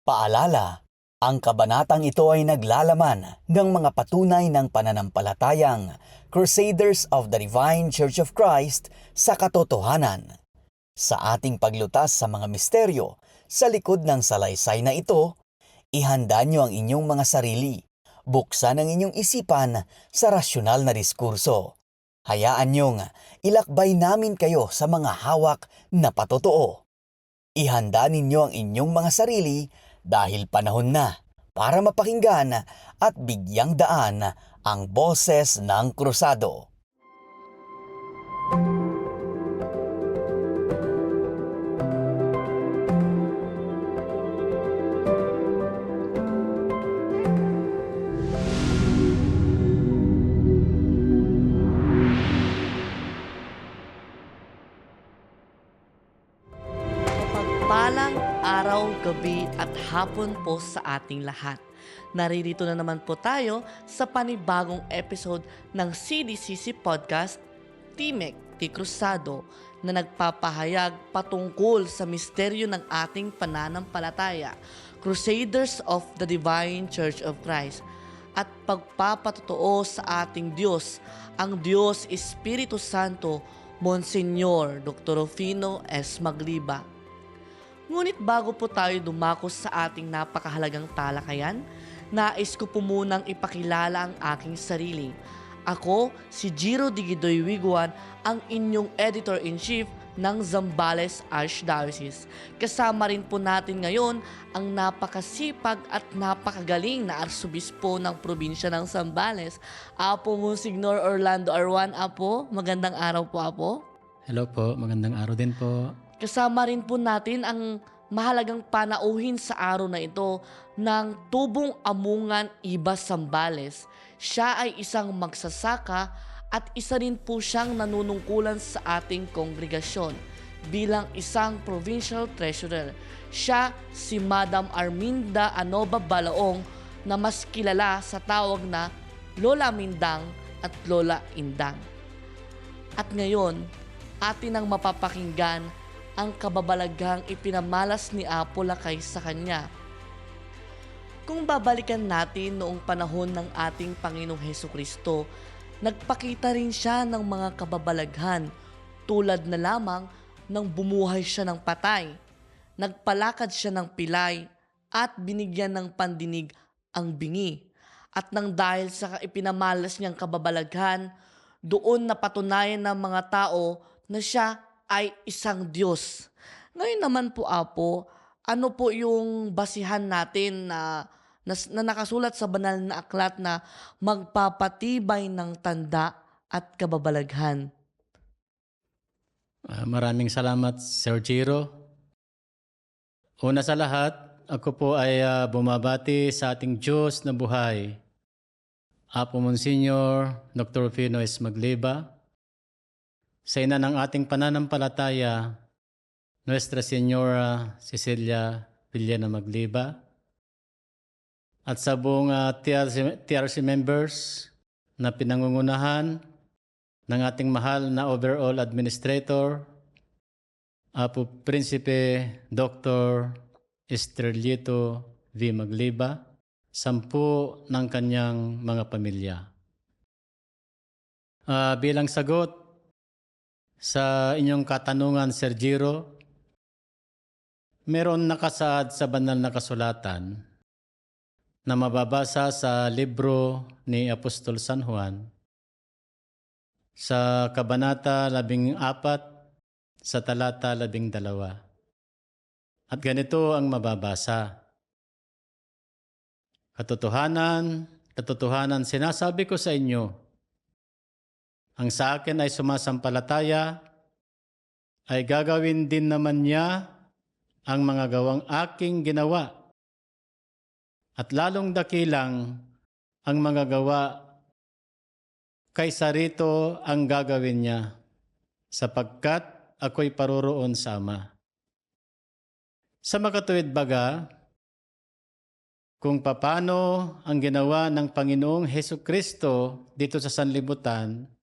Paalala, ang kabanatang ito ay naglalaman ng mga patunay ng pananampalatayang Crusaders of the Divine Church of Christ sa katotohanan. Sa ating paglutas sa mga misteryo sa likod ng salaysay na ito, ihanda nyo ang inyong mga sarili. Buksan ang inyong isipan sa rasyonal na diskurso. Hayaan nyong ilakbay namin kayo sa mga hawak na patotoo. Ihanda ninyo ang inyong mga sarili dahil panahon na para mapakinggan at bigyang daan ang boses ng krusado. Mapagpalang gabi at hapon po sa ating lahat. Naririto na naman po tayo sa panibagong episode ng CDCC Podcast, Timek Ti Cruzado, na nagpapahayag patungkol sa misteryo ng ating pananampalataya, Crusaders of the Divine Church of Christ, at pagpapatotoo sa ating Diyos, ang Diyos Espiritu Santo, Monsignor Dr. Rufino S. Magliba. Ngunit bago po tayo dumako sa ating napakahalagang talakayan, nais ko po munang ipakilala ang aking sarili. Ako, si Jiro Digidoy Wiguan, ang inyong Editor-in-Chief ng Zambales Archdiocese. Kasama rin po natin ngayon ang napakasipag at napakagaling na arsobispo ng probinsya ng Zambales, Apo Monsignor Orlando Arwan. Apo, magandang araw po, Apo. Hello po, magandang araw din po. Kasama rin po natin ang mahalagang panauhin sa araw na ito ng Tubong Amungan Iba Sambales. Siya ay isang magsasaka at isa rin po siyang nanunungkulan sa ating kongregasyon bilang isang provincial treasurer. Siya si Madam Arminda Anoba Balaong na mas kilala sa tawag na Lola Mindang at Lola Indang. At ngayon, atin ang mapapakinggan ang kababalaghang ipinamalas ni Apo Lakay sa kanya. Kung babalikan natin noong panahon ng ating Panginoong Heso Kristo, nagpakita rin siya ng mga kababalaghan tulad na lamang nang bumuhay siya ng patay, nagpalakad siya ng pilay at binigyan ng pandinig ang bingi. At nang dahil sa ipinamalas niyang kababalaghan, doon napatunayan ng mga tao na siya ay isang Diyos. Ngayon naman po, Apo, ano po yung basihan natin na, na, na nakasulat sa banal na aklat na magpapatibay ng tanda at kababalaghan? Ah, maraming salamat, Sir Giro. Una sa lahat, ako po ay ah, bumabati sa ating Diyos na buhay. Apo Monsignor Dr. Rufino S. sa ina ng ating pananampalataya, Nuestra Señora Cecilia Villena Magliba, at sa buong ah, TRC, TRC members na pinangungunahan ng ating mahal na overall administrator, Apo Prinsipe Dr. Estrelito V. Magliba, sampu ng kanyang mga pamilya. Ah, bilang sagot sa inyong katanungan, Sir Giro, meron nakasaad sa banal na kasulatan na mababasa sa libro ni Apostol San Juan sa Kabanata 14 sa talata 12. At ganito ang mababasa. Katotohanan, katotohanan sinasabi ko sa inyo, ang sa akin ay sumasampalataya, ay gagawin din naman niya ang mga gawang aking ginawa. At lalong dakilang ang mga gawa kaysa rito ang gagawin niya, sapagkat ako'y paroroon sa Ama. Sa makatuwid baga, kung papano ang ginawa ng Panginoong Heso Kristo dito sa sanlibutan,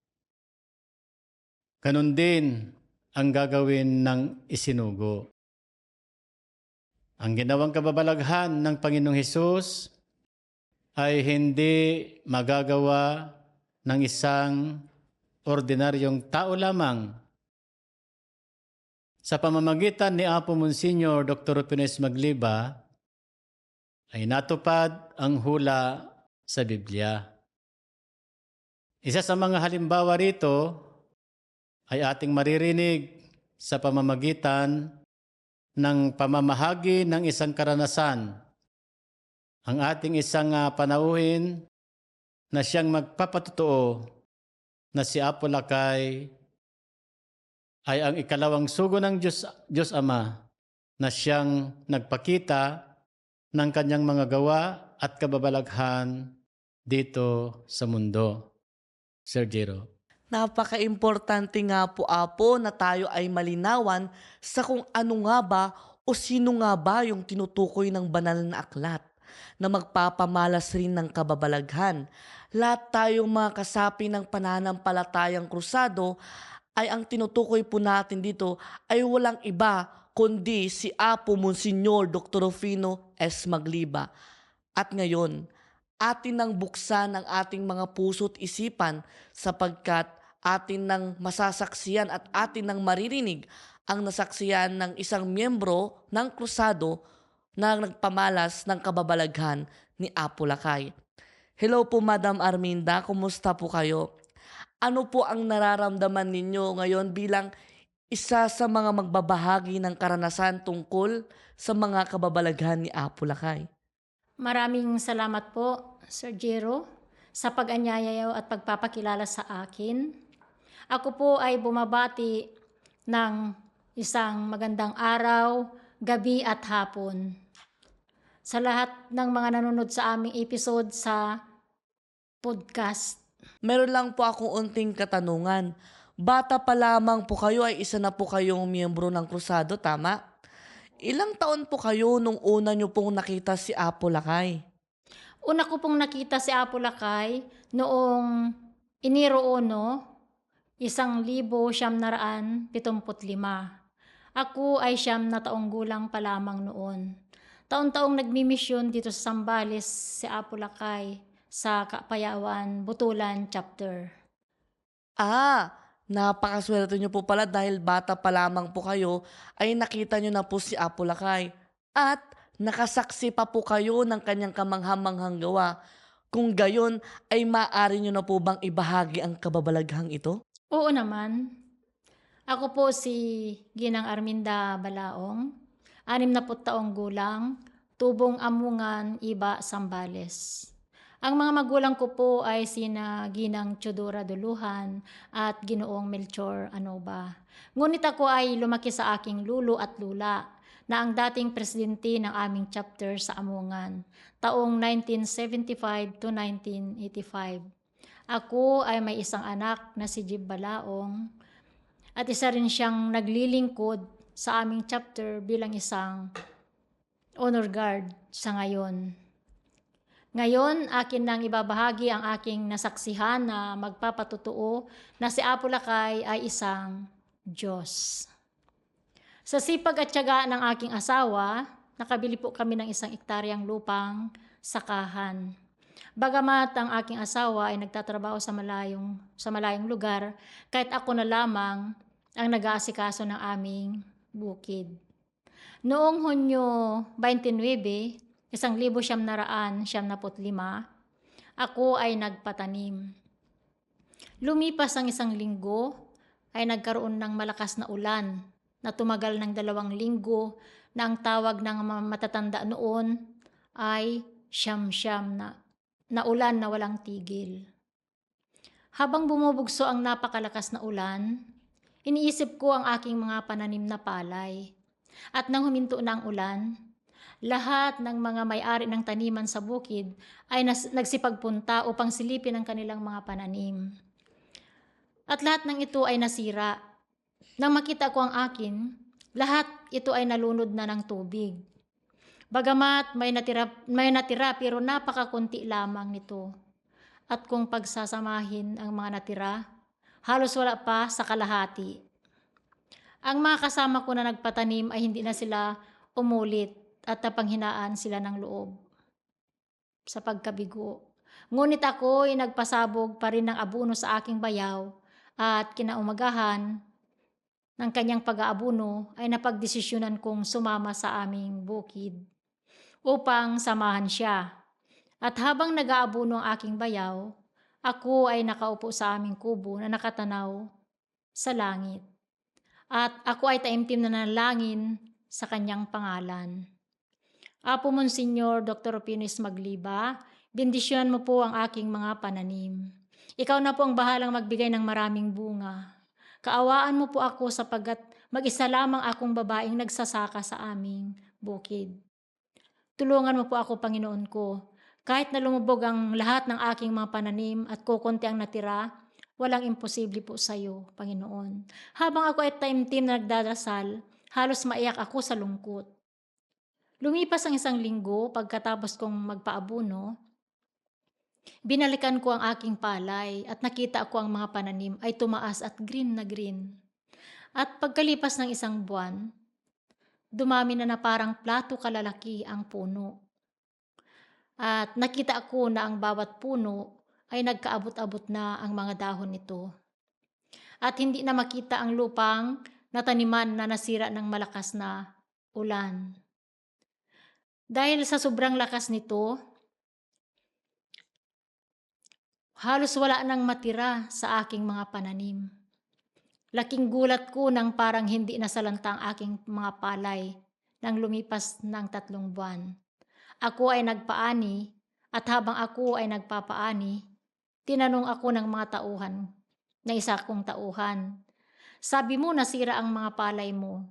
ganun din ang gagawin ng isinugo. Ang ginawang kababalaghan ng Panginoong Hesus ay hindi magagawa ng isang ordinaryong tao lamang. Sa pamamagitan ni Apo Monsignor Dr. Pines Magliba, ay natupad ang hula sa Biblia. Isa sa mga halimbawa rito ay ating maririnig sa pamamagitan ng pamamahagi ng isang karanasan. Ang ating isang ah, panauhin na siyang magpapatotoo na si Apo Lakay ay ang ikalawang sugo ng Diyos, Diyos Ama na siyang nagpakita ng kanyang mga gawa at kababalaghan dito sa mundo. Sir Jero. Napaka-importante nga po, Apo, na tayo ay malinawan sa kung ano nga ba o sino nga ba yung tinutukoy ng banal na aklat na magpapamalas rin ng kababalaghan. Lahat tayong mga kasapi ng pananampalatayang krusado ay ang tinutukoy po natin dito ay walang iba kundi si Apo Monsignor Dr. Rufino S. Magliba. At ngayon, atin nang buksan ang ating mga puso't isipan sapagkat atin nang masasaksiyan at atin nang maririnig ang nasaksiyan ng isang miyembro ng krusado na nagpamalas ng kababalaghan ni Apo Lakay. Hello po Madam Arminda, kumusta po kayo? Ano po ang nararamdaman ninyo ngayon bilang isa sa mga magbabahagi ng karanasan tungkol sa mga kababalaghan ni Apo Lakay? Maraming salamat po, Sir Jero, sa pag-anyayaw at pagpapakilala sa akin. Ako po ay bumabati ng isang magandang araw, gabi at hapon. Sa lahat ng mga nanonood sa aming episode sa podcast. Meron lang po akong unting katanungan. Bata pa lamang po kayo ay isa na po kayong miyembro ng krusado, tama? Ilang taon po kayo nung una nyo pong nakita si Apo Lakay? Una ko pong nakita si Apo Lakay noong Iniro Ono, isang libo siyam naraan pitumput lima. Ako ay siyam na taong gulang pa lamang noon. Taon-taong nagmimisyon dito sa Sambales si Apo Lakay sa Kapayawan, Butulan Chapter. Ah, napakaswerte nyo po pala dahil bata pa lamang po kayo ay nakita nyo na po si Apo Lakay. At nakasaksi pa po kayo ng kanyang kamanghamanghang gawa. Kung gayon, ay maaari nyo na po bang ibahagi ang kababalaghang ito? Oo naman. Ako po si Ginang Arminda Balaong, anim na taong gulang, tubong amungan, iba, Sambales. Ang mga magulang ko po ay sina Ginang Chodora Duluhan at Ginoong Melchor Anoba. Ngunit ako ay lumaki sa aking lulo at lula na ang dating presidente ng aming chapter sa Amungan, taong 1975 to 1985. Ako ay may isang anak na si Jib Balaong at isa rin siyang naglilingkod sa aming chapter bilang isang honor guard sa ngayon. Ngayon, akin nang ibabahagi ang aking nasaksihan na magpapatutuo na si Apo Lakay ay isang Diyos. Sa sipag at tiyaga ng aking asawa, nakabili po kami ng isang ektaryang lupang sakahan. Bagamat ang aking asawa ay nagtatrabaho sa malayong, sa malayong lugar, kahit ako na lamang ang nag-aasikaso ng aming bukid. Noong Hunyo 29, isang libo siyam naraan siyam naput lima, ako ay nagpatanim. Lumipas ang isang linggo, ay nagkaroon ng malakas na ulan na tumagal ng dalawang linggo na ang tawag ng matatanda noon ay siyam-siyam na, na ulan na walang tigil. Habang bumubugso ang napakalakas na ulan, iniisip ko ang aking mga pananim na palay. At nang huminto na ang ulan, lahat ng mga may-ari ng taniman sa bukid ay nas- nagsipagpunta upang silipin ang kanilang mga pananim. At lahat ng ito ay nasira. Nang makita ko ang akin, lahat ito ay nalunod na ng tubig. Bagamat may natira, may natira pero napakakunti lamang nito. At kung pagsasamahin ang mga natira, halos wala pa sa kalahati. Ang mga kasama ko na nagpatanim ay hindi na sila umulit at napanghinaan sila ng loob sa pagkabigo. Ngunit ako ay nagpasabog pa rin ng abuno sa aking bayaw at kinaumagahan ng kanyang pag-aabuno ay napagdesisyonan kong sumama sa aming bukid upang samahan siya. At habang nag-aabuno ang aking bayaw, ako ay nakaupo sa aming kubo na nakatanaw sa langit. At ako ay taimtim na nanalangin sa kanyang pangalan. Apo Monsignor Dr. Pinis Magliba, bendisyon mo po ang aking mga pananim. Ikaw na po ang bahalang magbigay ng maraming bunga. Kaawaan mo po ako sapagkat mag-isa lamang akong babaeng nagsasaka sa aming bukid. Tulungan mo po ako, Panginoon ko. Kahit na lumubog ang lahat ng aking mga pananim at kukunti ang natira, walang imposible po sa iyo, Panginoon. Habang ako ay time-team na nagdarasal, halos maiyak ako sa lungkot. Lumipas ang isang linggo pagkatapos kong magpaabuno, binalikan ko ang aking palay at nakita ko ang mga pananim ay tumaas at green na green. At pagkalipas ng isang buwan, dumami na na parang plato kalalaki ang puno. At nakita ko na ang bawat puno ay nagkaabot-abot na ang mga dahon nito. At hindi na makita ang lupang nataniman na nasira ng malakas na ulan. Dahil sa sobrang lakas nito, halos wala nang matira sa aking mga pananim. Laking gulat ko nang parang hindi nasalanta ang aking mga palay nang lumipas ng tatlong buwan. Ako ay nagpaani at habang ako ay nagpapaani, tinanong ako ng mga tauhan na isa kong tauhan. Sabi mo nasira ang mga palay mo.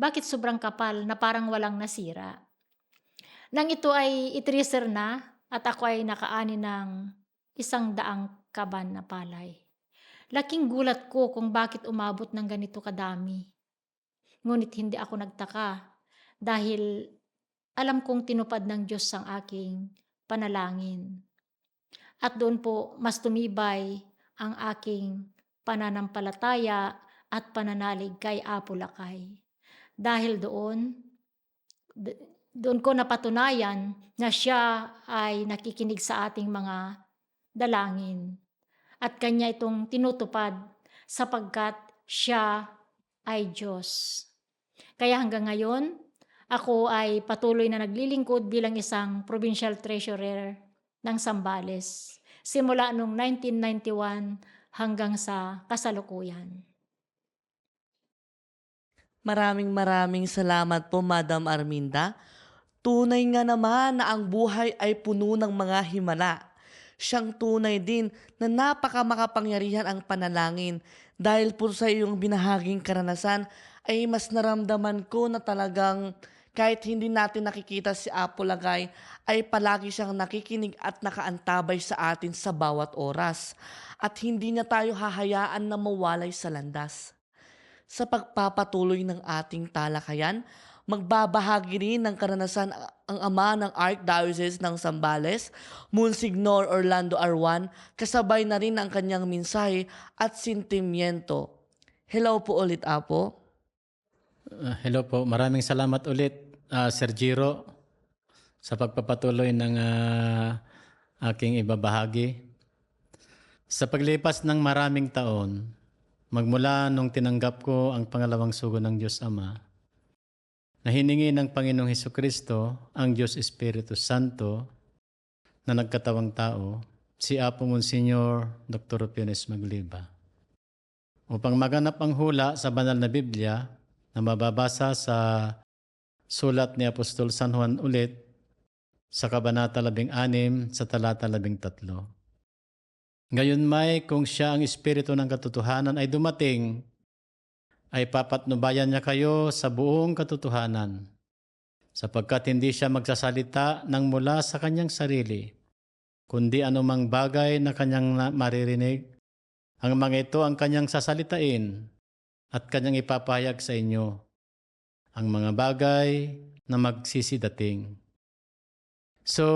Bakit sobrang kapal na parang walang nasira? Nang ito ay itriser na at ako ay nakaani ng isang daang kaban na palay. Laking gulat ko kung bakit umabot ng ganito kadami. Ngunit hindi ako nagtaka dahil alam kong tinupad ng Diyos ang aking panalangin. At doon po mas tumibay ang aking pananampalataya at pananalig kay Apo Lakay. Dahil doon, doon ko napatunayan na siya ay nakikinig sa ating mga dalangin. At kanya itong tinutupad sapagkat siya ay Diyos. Kaya hanggang ngayon, ako ay patuloy na naglilingkod bilang isang provincial treasurer ng Sambales simula noong 1991 hanggang sa kasalukuyan. Maraming maraming salamat po, Madam Arminda. Tunay nga naman na ang buhay ay puno ng mga himala. Siyang tunay din na napaka makapangyarihan ang panalangin dahil po sa iyong binahaging karanasan ay mas naramdaman ko na talagang kahit hindi natin nakikita si Apo Lagay ay palagi siyang nakikinig at nakaantabay sa atin sa bawat oras at hindi niya tayo hahayaan na mawalay sa landas sa pagpapatuloy ng ating talakayan. Magbabahagi rin ng karanasan ang ama ng Archdiocese ng Zambales, Monsignor Orlando Arwan, kasabay na rin ang kanyang mensahe at sentimiento. Hello po ulit, Apo. Uh, hello po. Maraming salamat ulit, uh, Sir Giro, sa pagpapatuloy ng uh, aking ibabahagi. Sa paglipas ng maraming taon, magmula nung tinanggap ko ang pangalawang sugo ng Diyos Ama, na hiningi ng Panginoong Heso Kristo, ang Diyos Espiritu Santo, na nagkatawang tao, si Apo Monsignor Dr. Piones Magliba. Upang maganap ang hula sa banal na Biblia, na mababasa sa sulat ni Apostol San Juan ulit sa Kabanata 16 sa talata 13. Ngayon may kung siya ang Espiritu ng katotohanan ay dumating, ay papatnubayan niya kayo sa buong katotohanan, sapagkat hindi siya magsasalita ng mula sa kanyang sarili, kundi anumang bagay na kanyang maririnig, ang mga ito ang kanyang sasalitain at kanyang ipapahayag sa inyo ang mga bagay na magsisidating. So,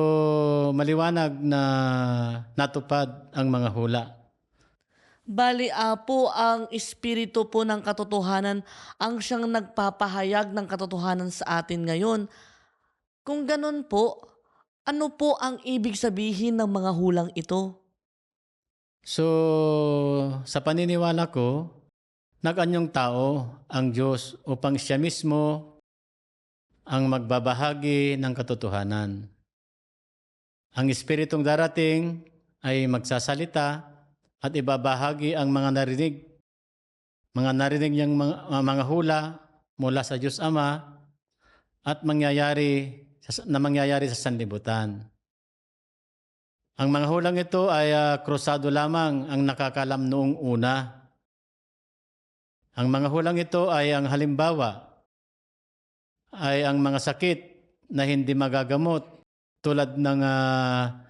maliwanag na natupad ang mga hula. Bali, Apo, ang Espiritu po ng katotohanan ang siyang nagpapahayag ng katotohanan sa atin ngayon. Kung ganun po, ano po ang ibig sabihin ng mga hulang ito? So, sa paniniwala ko, nag-anyong tao ang Diyos upang siya mismo ang magbabahagi ng katotohanan. Ang Espiritong darating ay magsasalita at ibabahagi ang mga narinig, mga narinig niyang mga, mga hula mula sa Diyos Ama at mangyayari na mangyayari sa sanlibutan. Ang mga hulang ito ay ah, krusado lamang ang nakakalam noong una. Ang mga hulang ito ay ang halimbawa ay ang mga sakit na hindi magagamot tulad ng ah,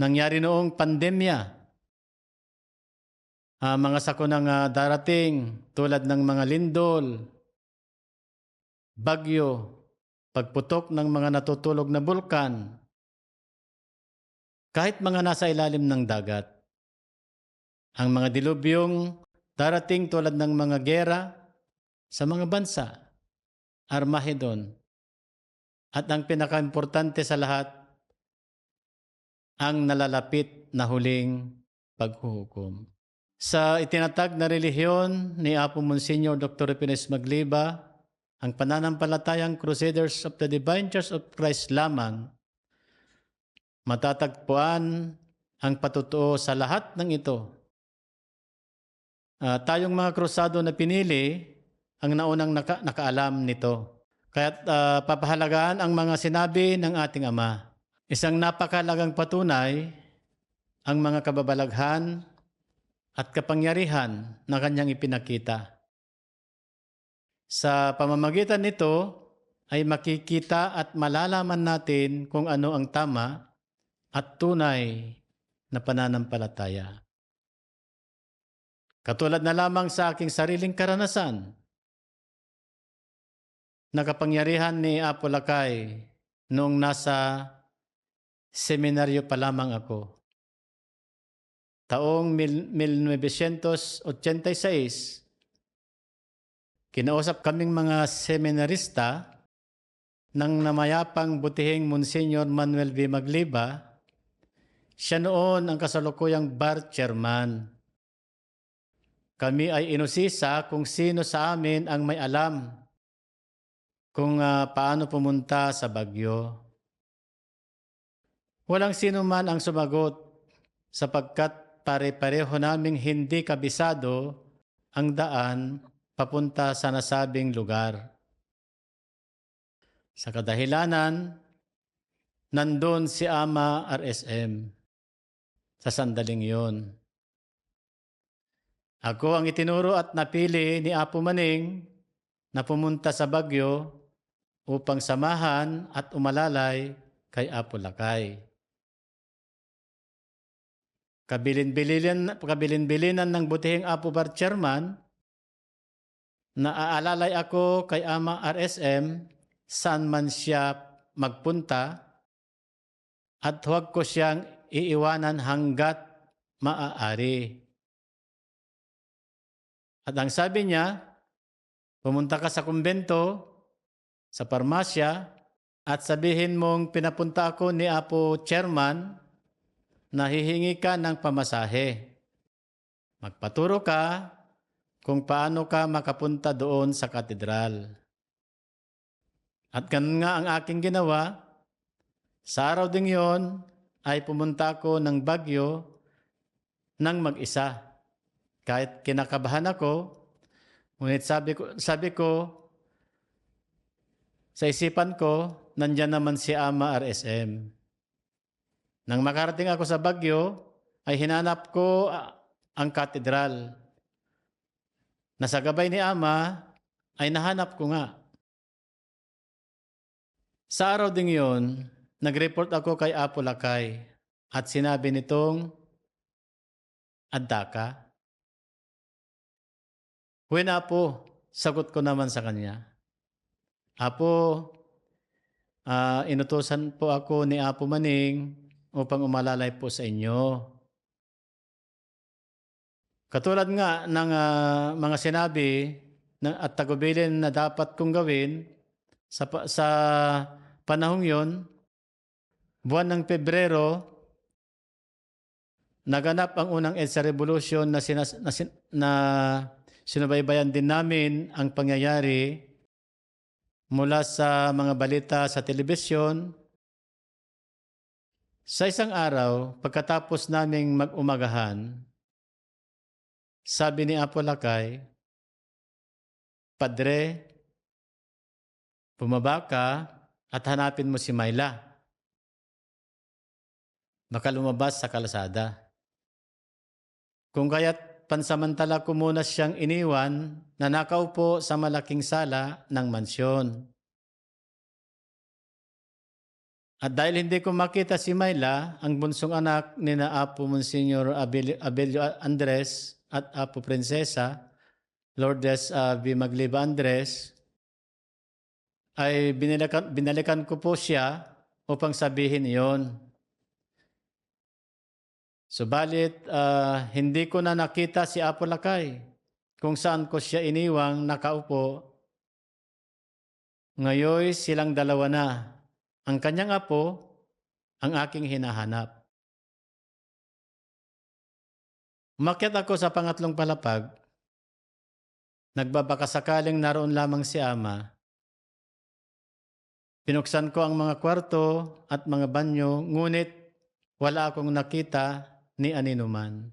nangyari noong pandemya. Ah, mga sakunang ah, darating tulad ng mga lindol, bagyo, pagputok ng mga natutulog na bulkan, kahit mga nasa ilalim ng dagat. Ang mga dilubyong darating tulad ng mga gera sa mga bansa, Armageddon. At ang pinakaimportante sa lahat, ang nalalapit na huling paghuhukom. Sa itinatag na relihiyon ni Apo Monsignor Dr. Pines Magliba, ang pananampalatayang Crusaders of the Divine Church of Christ lamang matatagpuan ang patutuo sa lahat ng ito. Ah, tayong mga krusado na pinili ang naunang naka- nakaalam nito. Kaya't ah, papahalagaan ang mga sinabi ng ating Ama. Isang napakalagang patunay ang mga kababalaghan at kapangyarihan na kanyang ipinakita. Sa pamamagitan nito ay makikita at malalaman natin kung ano ang tama at tunay na pananampalataya. Katulad na lamang sa aking sariling karanasan, nakapangyarihan ni Apo Lakay noong nasa seminaryo pa lamang ako. Taong mil- 1986, kinausap kaming mga seminarista ng namayapang butihing Monsignor Manuel V. Magliba, siya noon ang kasalukuyang bar chairman. Kami ay inusisa kung sino sa amin ang may alam kung ah, paano pumunta sa Bagyo. Walang sino man ang sumagot sapagkat pare-pareho naming hindi kabisado ang daan papunta sa nasabing lugar. Sa kadahilanan, nandun si Ama RSM sa sandaling yon. Ako ang itinuro at napili ni Apo Maning na pumunta sa Bagyo upang samahan at umalalay kay Apo Lakay. Kabilin-bilinan, kabilin-bilinan ng butihing Apo Bar Chairman na aalalay ako kay Ama RSM saan man siya magpunta at huwag ko siyang iiwanan hanggat maaari. At ang sabi niya, pumunta ka sa kumbento, sa parmasya, at sabihin mong pinapunta ako ni Apo Chairman na hihingi ka ng pamasahe. Magpaturo ka kung paano ka makapunta doon sa katedral. At ganun nga ang aking ginawa. Sa araw ding yon ay pumunta ako ng Bagyo ng mag-isa. Kahit kinakabahan ako, ngunit sabi ko, sabi ko sa isipan ko, nandyan naman si Ama RSM. Nang makarating ako sa Bagyo, ay hinanap ko ah, ang katedral. Na sa gabay ni Ama, ay nahanap ko nga. Sa araw ding yon, nag-report ako kay Apo Lakay at sinabi nitong, Adda ka? When Apo, sagot ko naman sa kanya, Apo, ah, inutusan po ako ni Apo Maning upang umalalay po sa inyo. Katulad nga ng ah, mga sinabi ng, at tagubilin na dapat kong gawin sa, sa panahong yon, buwan ng Pebrero, naganap ang unang EDSA Revolution na, sinas, na, sin- na sinubaybayan din namin ang pangyayari mula sa mga balita sa telebisyon. Sa isang araw, pagkatapos naming mag-umagahan, sabi ni Apo Lakay, Padre, bumaba ka at hanapin mo si Myla. Baka lumabas sa kalsada. Kung kaya't pansamantala ko muna siyang iniwan na nakaupo sa malaking sala ng mansyon. At dahil hindi ko makita si Myla, ang bunsong anak ni na Apo Monsignor Abel- Abelio Andres at Apo Prinsesa, Lourdes uh, Andres, ay binalikan, binalikan ko po siya upang sabihin iyon. Subalit, ah, hindi ko na nakita si Apo Lakay kung saan ko siya iniwang nakaupo. Ngayon silang dalawa na. Ang kanyang apo, ang aking hinahanap. Umakyat ako sa pangatlong palapag. Nagbabakasakaling naroon lamang si Ama. Pinuksan ko ang mga kwarto at mga banyo, ngunit wala akong nakita ni aninuman.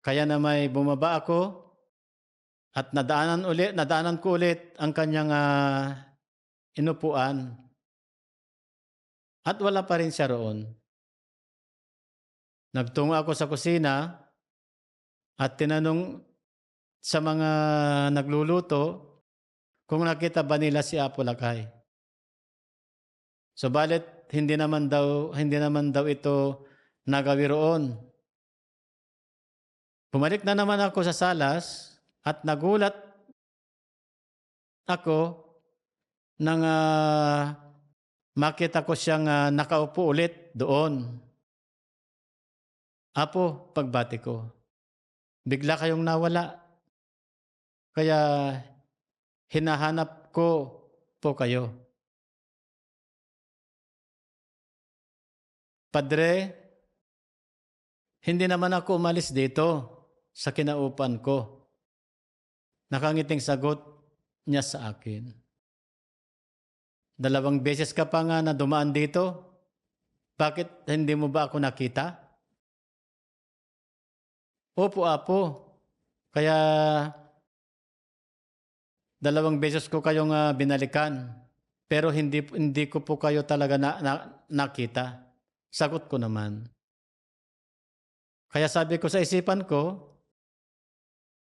Kaya na may bumaba ako at nadaanan ulit, nadaanan ko ulit ang kanyang ah, inupuan. At wala pa rin siya roon. Nagtungo ako sa kusina at tinanong sa mga nagluluto kung nakita ba nila si Apo Lakay. Subalit hindi naman daw hindi naman daw ito nagawi roon. Bumalik na naman ako sa salas at nagulat ako nang ah, makita ko siyang ah, nakaupo ulit doon. Apo, pagbati ko. Bigla kayong nawala. Kaya hinahanap ko po kayo. Padre, hindi naman ako umalis dito sa kinaupan ko. Nakangiting sagot niya sa akin. Dalawang beses ka pa nga na dumaan dito. Bakit hindi mo ba ako nakita? Opo, apo. Kaya dalawang beses ko kayong ah, binalikan. Pero hindi hindi ko po kayo talaga na, na- nakita. Sagot ko naman. Kaya sabi ko sa isipan ko,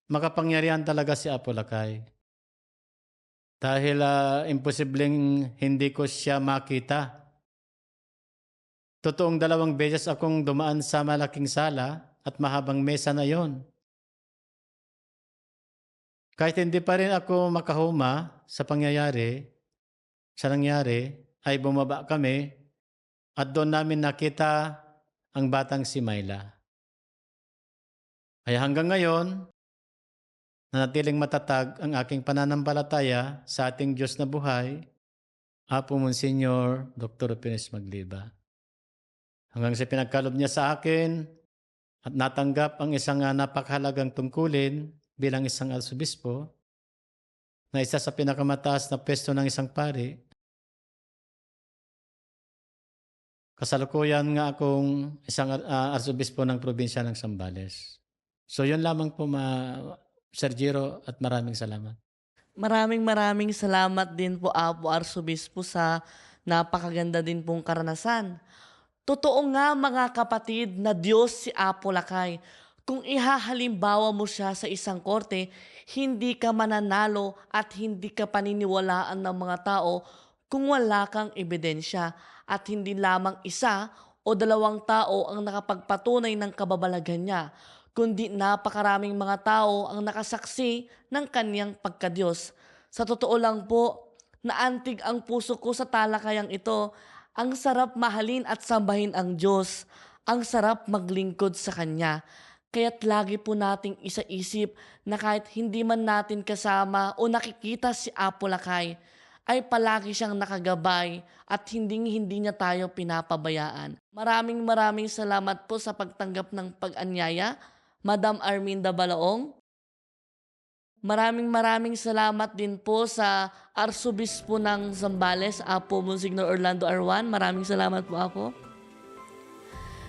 makapangyarihan talaga si Apo Lakay. Dahil ah, imposibleng hindi ko siya makita. Totoong dalawang beses akong dumaan sa malaking sala at mahabang mesa na yon. Kahit hindi pa rin ako makahuma sa pangyayari, sa nangyari, ay bumaba kami at doon namin nakita ang batang si Myla. Kaya hanggang ngayon, nanatiling matatag ang aking pananampalataya sa ating Diyos na buhay, Apo Monsignor Dr. Pines Magliba. Hanggang sa pinagkalob niya sa akin at natanggap ang isang ah, napakahalagang tungkulin bilang isang arsobispo na isa sa pinakamataas na pwesto ng isang pari, Kasalukuyan nga akong isang uh, arsobispo ng probinsya ng Sambales. So yun lamang po ma Sir Giro at maraming salamat. Maraming maraming salamat din po Apo Arsobispo sa napakaganda din pong karanasan. Totoo nga mga kapatid na Diyos si Apo Lakay. Kung ihahalimbawa mo siya sa isang korte, hindi ka mananalo at hindi ka paniniwalaan ng mga tao kung wala kang ebidensya at hindi lamang isa o dalawang tao ang nakapagpatunay ng kababalagan niya, kundi napakaraming mga tao ang nakasaksi ng kanyang pagkadiyos. Sa totoo lang po, naantig ang puso ko sa talakayang ito. Ang sarap mahalin at sambahin ang Diyos. Ang sarap maglingkod sa Kanya. Kaya't lagi po nating isaisip na kahit hindi man natin kasama o nakikita si Apo Lakay, ay palagi siyang nakagabay at hinding-hindi niya tayo pinapabayaan. Maraming maraming salamat po sa pagtanggap ng pag-anyaya, Madam Arminda Balaong. Maraming maraming salamat din po sa Arsobispo ng Zambales, Apo Monsignor Orlando Arwan. Maraming salamat po, Apo.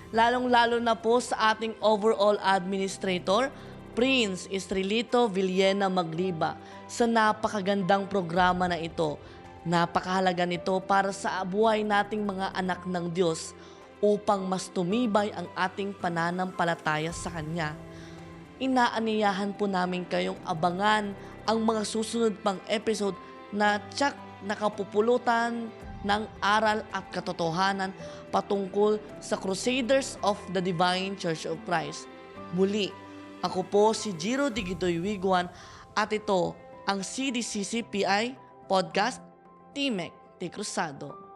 Lalong-lalo na po sa ating overall administrator, Prince Estrelito Villena Magliba sa napakagandang programa na ito. Napakahalaga nito para sa buhay nating mga anak ng Diyos upang mas tumibay ang ating pananampalataya sa Kanya. Inaaniyahan po namin kayong abangan ang mga susunod pang episode na tsak nakapupulutan ng aral at katotohanan patungkol sa Crusaders of the Divine Church of Christ. Muli, ako po si Jiro Digitoy Wiguan at ito ang CDCCPI Podcast Timek de Cruzado.